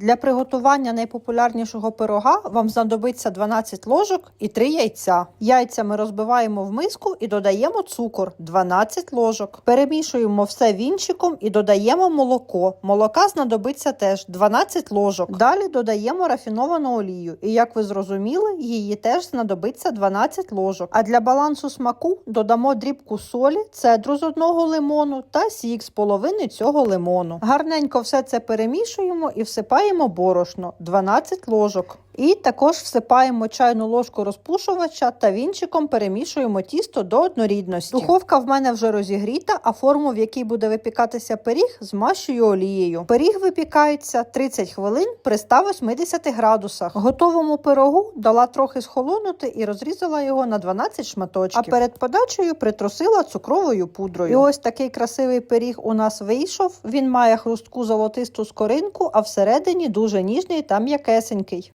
Для приготування найпопулярнішого пирога вам знадобиться 12 ложок і 3 яйця. Яйця ми розбиваємо в миску і додаємо цукор 12 ложок. Перемішуємо все вінчиком і додаємо молоко. Молока знадобиться теж 12 ложок. Далі додаємо рафіновану олію. І як ви зрозуміли, її теж знадобиться 12 ложок. А для балансу смаку додамо дрібку солі, цедру з одного лимону та сік з половини цього лимону. Гарненько все це перемішуємо і всипаємо борошно 12 ложок. І також всипаємо чайну ложку розпушувача та вінчиком перемішуємо тісто до однорідності. Духовка в мене вже розігріта, а форму, в якій буде випікатися пиріг, змащую олією. Пиріг випікається 30 хвилин при 180 градусах. Готовому пирогу дала трохи схолонути і розрізала його на 12 шматочків. А перед подачею притрусила цукровою пудрою. І ось такий красивий пиріг у нас вийшов. Він має хрустку золотисту скоринку, а всередині дуже ніжний та м'якесенький.